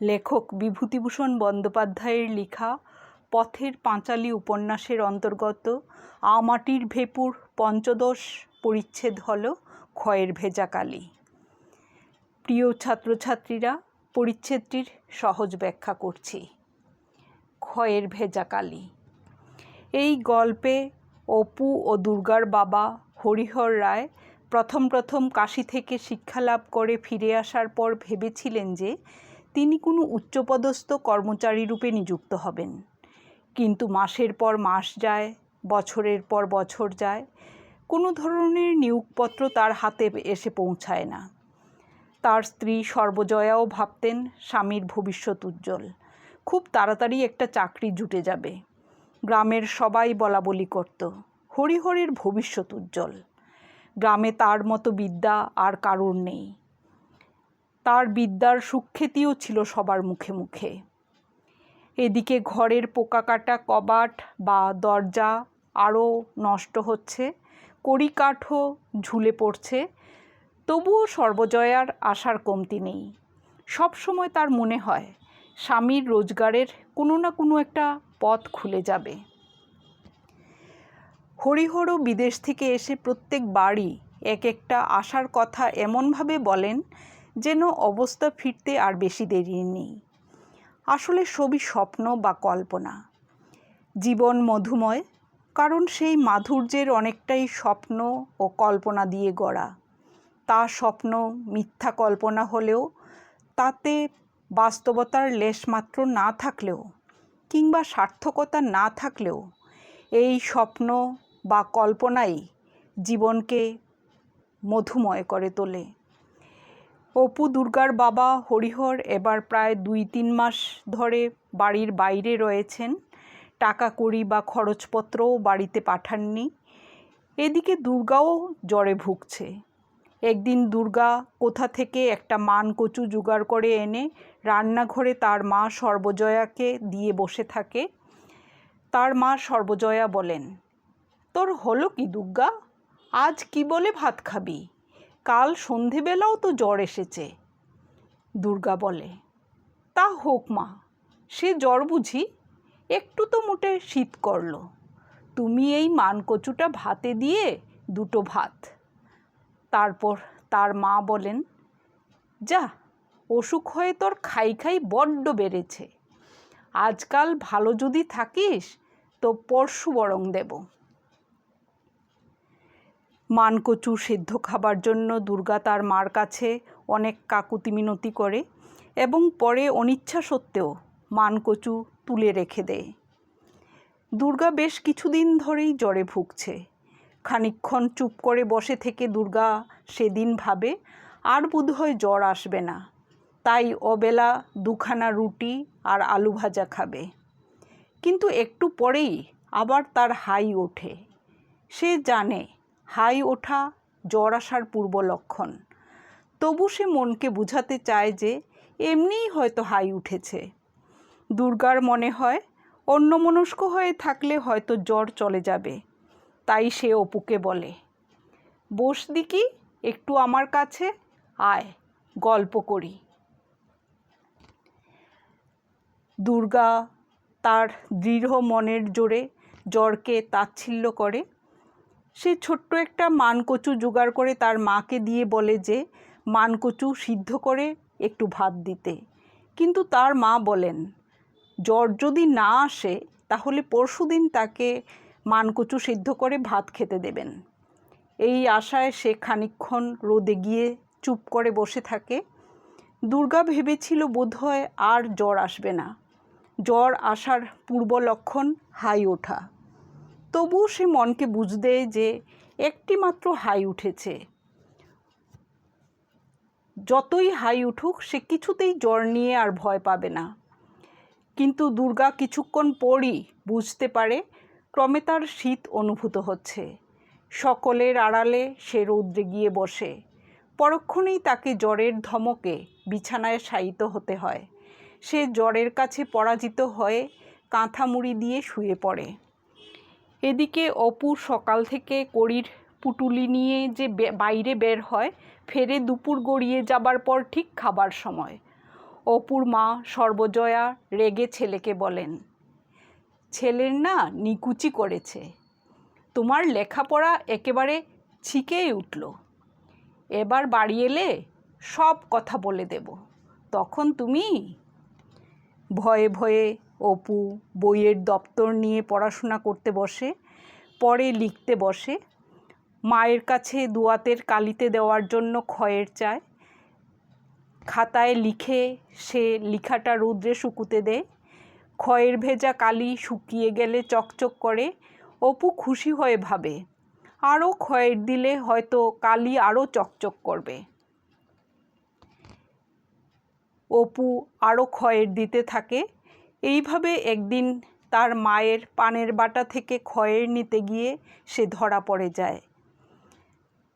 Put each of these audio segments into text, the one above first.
লেখক বিভূতিভূষণ বন্দ্যোপাধ্যায়ের লেখা পথের পাঁচালী উপন্যাসের অন্তর্গত আমাটির ভেপুর পঞ্চদশ পরিচ্ছেদ হল ক্ষয়ের ভেজা কালি। প্রিয় ছাত্রছাত্রীরা, পরিচ্ছেদটির সহজ ব্যাখ্যা করছি। ক্ষয়ের ভেজা কালি। এই গল্পে অপু ও দুর্গার বাবা হরিহর রায় প্রথম প্রথম কাশি থেকে শিক্ষালাভ করে ফিরে আসার পর ভেবেছিলেন যে তিনি কোনো উচ্চপদস্থ কর্মচারী রূপে নিযুক্ত হবেন। কিন্তু মাসের পর মাস যায়, বছরের পর বছর যায়, কোনো ধরনের নিয়োগপত্র তার হাতে এসে পৌঁছায় না। তার স্ত্রী সর্বজয়াও ভাবতেন স্বামীর ভবিষ্যৎ উজ্জ্বল। খুব তাড়াতাড়ি একটা চাকরি জুটে যাবে। গ্রামের সবাই বলা বলি করত, হরিহরের ভবিষ্যৎ উজ্জ্বল। গ্রামে তার মতো বিদ্যা আর কারোর নেই। তার বিদ্যার সুখ্যাতিও ছিল সবার মুখে মুখে। এদিকে ঘরের পোকা কাটা কবাট বা দরজা আরও নষ্ট হচ্ছে, কড়িকাঠও ঝুলে পড়ছে, তবুও সর্বজয়ার আশার কমতি নেই। সব সময় তার মনে হয়, স্বামীর রোজগারের কোনো না কোনো একটা পথ খুলে যাবে। হরিহরও বিদেশ থেকে এসে প্রত্যেক বাড়ি এক একটা আশার কথা এমনভাবে বলেন যেন অবস্থা ফিরতে আর বেশি দেরি নেই। আসলে সবই স্বপ্ন বা কল্পনা। জীবন মধুময়, কারণ সেই মাধুর্যের অনেকটাই স্বপ্ন ও কল্পনা দিয়ে গড়া। তা স্বপ্ন মিথ্যা কল্পনা হলেও, তাতে বাস্তবতার লেশমাত্র না থাকলেও, কিংবা সার্থকতা না থাকলেও, এই স্বপ্ন বা কল্পনাই জীবনকে মধুময় করে তোলে। অপু দুর্গার বাবা হরিহর এবার প্রায় দুই তিন মাস ধরে বাড়ির বাইরে রয়েছেন। টাকা কড়ি বা খরচপত্রও বাড়িতে পাঠাননি। এদিকে দুর্গাও জ্বরে ভুগছে। একদিন দুর্গা কোথা থেকে একটা মান কচু জোগাড় করে এনে রান্নাঘরে তার মা সর্বজয়াকে দিয়ে বসে থাকে। তার মা সর্বজয়া বলেন, তোর হলো কি দুর্গা? আজ কি বলে ভাত খাবি? কাল সন্ধেবেলাও তো জ্বর এসেছে। দুর্গা বলে, তা হোক মা, সে জ্বর বুঝি একটু তো মোটে শীত করল। তুমি এই মানকচুটা ভাতে দিয়ে দুটো ভাত। তারপর তার মা বলেন, যা, অসুখ হয়ে তোর খাই খাই বড্ড বেড়েছে। আজকাল ভালো যদি থাকিস, তো পরশু বরং দেব। মানকচু সেদ্ধ খাবার জন্য দুর্গা তার মার কাছে অনেক কাকুতি মিনতি করে এবং পরে অনিচ্ছা সত্ত্বেও মানকচু তুলে রেখে দেয়। দুর্গা বেশ কিছুদিন ধরেই জ্বরে ভুগছে। খানিক্ষণ চুপ করে বসে থেকে দুর্গা সেদিন ভাবে, আর বোধহয় জ্বর আসবে না। তাই অবেলা দুখানা রুটি আর আলু ভাজা খাবে। কিন্তু একটু পরেই আবার তার হাই ওঠে। সে জানে হাই ওঠা, জ্বর আসার পূর্ব লক্ষণ। তবু সে মনকে বুঝাতে চায় যে এমনিই হয়তো হাই উঠেছে। দুর্গার মনে হয়, অন্যমনস্ক হয়ে থাকলে হয়তো জ্বর চলে যাবে। তাই সে অপুকে বলে বস দিকি একটু আমার কাছে? আয়, গল্প করি। দুর্গা তার দৃঢ় মনের জোরে জ্বরকে তাচ্ছিল্য করে। সে ছোট্ট একটা মানকচু জোগাড় করে তার মাকে দিয়ে বলে যে, মানকচু সিদ্ধ করে একটু ভাত দিতে। কিন্তু তার মা বলেন, জ্বর যদি না আসে, তাহলে পরশু দিন তাকে মানকচু সিদ্ধ করে ভাত খেতে দেবেন। এই আশায় সে খানিক্ষণ রোদে গিয়ে চুপ করে বসে থাকে। দুর্গা ভেবেছিল বোধহয় আর জ্বর আসবে না। জ্বর আসার পূর্ব লক্ষণ হাই ওঠা। তবুও সে মনকে বুঝ দেয় যে একটি মাত্র হাই উঠেছে। যতই হাই উঠুক, সে কিছুতেই জ্বর নিয়ে আর ভয় পাবে না। কিন্তু দুর্গা কিছুক্ষণ পরই বুঝতে পারে, ক্রমে তার শীত অনুভূত হচ্ছে। সকলের আড়ালে সে রৌদ্রে গিয়ে বসে। পরক্ষণেই তাকে জ্বরের ধমকে বিছানায় শায়িত হতে হয়। সে জ্বরের কাছে পরাজিত হয়ে কাঁথা মুড়ি দিয়ে শুয়ে পড়ে। এদিকে অপু সকাল থেকে কড়ির পুটুলি নিয়ে যে বাইরে বের হয়, ফেরে দুপুর গড়িয়ে যাবার পর ঠিক খাবার সময়। অপুর মা সর্বজয়া রেগে ছেলেকে বলেন, ছেলের না নিকুচি করেছে। তোমার লেখাপড়া একেবারে ছিকেই উঠল। এবার বাড়ি এলে সব কথা বলে দেব। তখন তুমি ভয়ে ভয়ে অপু বইয়ের দপ্তর নিয়ে পড়াশোনা করতে বসে, পরে লিখতে বসে। মায়ের কাছে দুয়াতের কালিতে দেওয়ার জন্য ক্ষয়ের চায়। খাতায় লিখে সে লিখাটা রৌদ্রে শুকুতে দেয়। ক্ষয়ের ভেজা কালি শুকিয়ে গেলে চকচক করে। অপু খুশি হয়ে ভাবে, আরও ক্ষয়ের দিলে হয়তো কালি আরও চকচক করবে। অপু আরও ক্ষয়ের দিতে থাকে। এইভাবে একদিন তার মায়ের পানের বাটা থেকে ক্ষয়ের নিতে গিয়ে সে ধরা পড়ে যায়।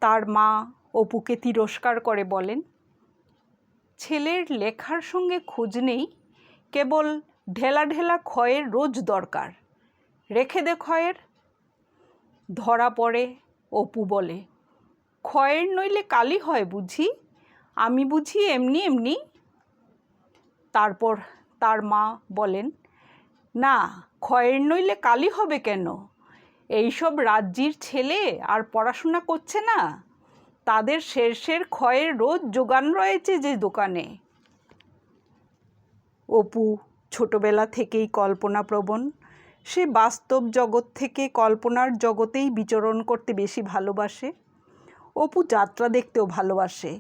তার মা অপুকে তিরস্কার করে বলেন, ছেলের লেখার সঙ্গে খোঁজ নেই, কেবল ঢেলা ঢেলা ক্ষয়ের রোজ দরকার। রেখে দে ক্ষয়ের। ধরা পড়ে অপু বলে, ক্ষয়ের নইলে কালি হয় বুঝি? আমি বুঝি এমনি এমনি? তারপর তার মা বলেন, না, ক্ষয়ের নইলে কালি হবে কেন? এইসব রাজ্যির ছেলে আর পড়াশোনা করছে না। তাদের শেরশের ক্ষয়ের রোজ যোগান রয়েছে যে দোকানে। অপু ছোটবেলা থেকেই কল্পনাপ্রবণ। সে বাস্তব জগৎ থেকে কল্পনার জগতেই বিচরণ করতে বেশি ভালোবাসে। অপু যাত্রা দেখতেও ভালোবাসে।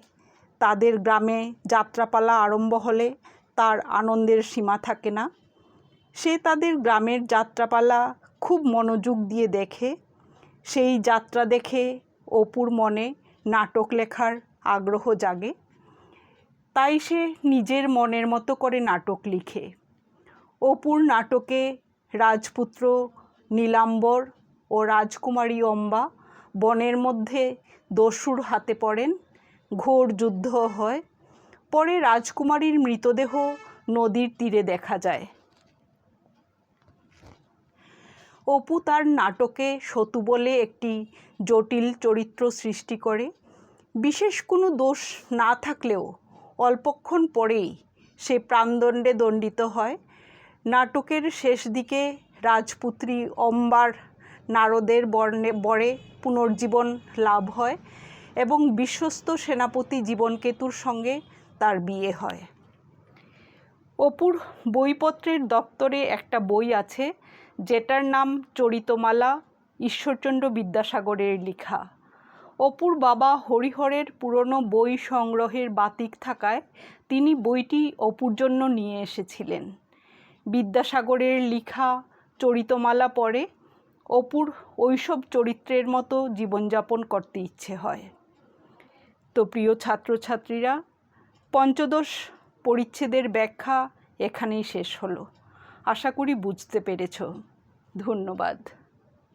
তাদের গ্রামে যাত্রাপালা আরম্ভ হলে তার আনন্দের সীমা থাকে না। সে তাদের গ্রামের যাত্রাপালা খুব মনোযোগ দিয়ে দেখে। সেই যাত্রা দেখে অপুর মনে নাটক লেখার আগ্রহ জাগে। তাই সে নিজের মনের মতো করে নাটক লিখে। অপুর নাটকে রাজপুত্র নীলাম্বর ও রাজকুমারী অম্বা বনের মধ্যে দস্যুর হাতে পড়েন। ঘোর যুদ্ধ হয়। পরে রাজকুমারীর মৃতদেহ নদীর তীরে দেখা যায়। অপু তার নাটকে সতু বলে একটি জটিল চরিত্র সৃষ্টি করে। বিশেষ কোনো দোষ না থাকলেও অল্পক্ষণ পরেই সে প্রাণদণ্ডে দণ্ডিত হয়। নাটকের শেষ দিকে রাজপুত্রী অম্বার নারদের বর্ণে, বরে পুনর্জীবন লাভ হয় এবং বিশ্বস্ত সেনাপতি জীবনকেতুর সঙ্গে তার বিয়ে হয়। অপুর বইপত্রের দপ্তরে একটা বই আছে, যেটার নাম চরিতমালা, ঈশ্বরচন্দ্র বিদ্যাসাগরের লেখা। অপুর বাবা হরিহরের পুরনো বই সংগ্রহের বাতিক থাকায় তিনি বইটি অপুর জন্য নিয়ে এসেছিলেন। বিদ্যাসাগরের লেখা চরিতমালা পড়ে অপুর ওইসব চরিত্রের মতো জীবনযাপন করতে ইচ্ছে হয়। তো প্রিয় ছাত্রছাত্রীরা পঞ্চদশ পরিচ্ছেদের ব্যাখ্যা এখানেই শেষ হলো। আশা করি বুঝতে পেরেছ। ধন্যবাদ।